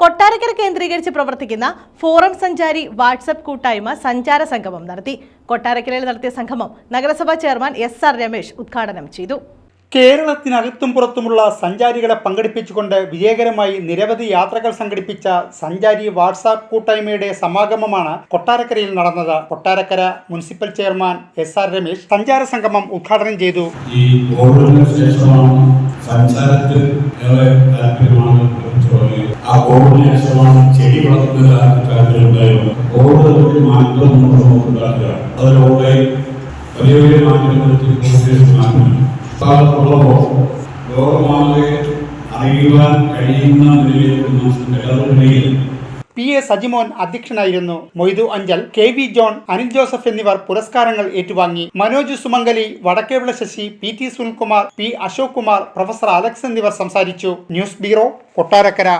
കൊട്ടാരക്കര കേന്ദ്രീകരിച്ച് പ്രവർത്തിക്കുന്ന ഫോറം സഞ്ചാരി വാട്സപ്പ് കൂട്ടായ്മ സഞ്ചാര സംഗമം നടത്തി. കൊട്ടാരക്കരയിൽ നടത്തിയ സംഗമം നഗരസഭാ ചെയർമാൻ എസ് ആർ രമേശ് ഉദ്ഘാടനം ചെയ്തു. കേരളത്തിനകത്തും പുറത്തുമുള്ള സഞ്ചാരികളെ പങ്കെടുപ്പിച്ചുകൊണ്ട് വിജയകരമായി നിരവധി യാത്രകൾ സംഘടിപ്പിച്ച സഞ്ചാരി വാട്സാപ്പ് കൂട്ടായ്മയുടെ സമാഗമമാണ് കൊട്ടാരക്കരയിൽ നടന്നത്. Kottarakkara municipal chairman S R Ramesh സഞ്ചാര സംഗമം ഉദ്ഘാടനം ചെയ്തു. ഈ സഞ്ചാരത്തിൽ. ആ കോവിഡിന് ശേഷമാണ് ചെടി വളർത്തുന്ന താല്പര്യമുണ്ടായിരുന്നത് കോവിഡ് ഒരു മാറ്റം ഉണ്ടാക്കുക അതിലൂടെ വലിയ വലിയ മാറ്റങ്ങൾ കാലത്തുള്ളപ്പോൾ ലോകമാകെ അറിയുവാൻ കഴിയുന്ന നിലയിലേക്ക് കേരളത്തിൽ പി എ സജിമോൻ അധ്യക്ഷനായിരുന്നു. Moidu Anchal K V John Anil Joseph എന്നിവർ പുരസ്കാരങ്ങൾ ഏറ്റുവാങ്ങി. Manoj Sumangali Vadakkevila Sasi P T Sunilkumar P Ashok Kumar professor Alex എന്നിവർ സംസാരിച്ചു. News bureau Kottarakkara.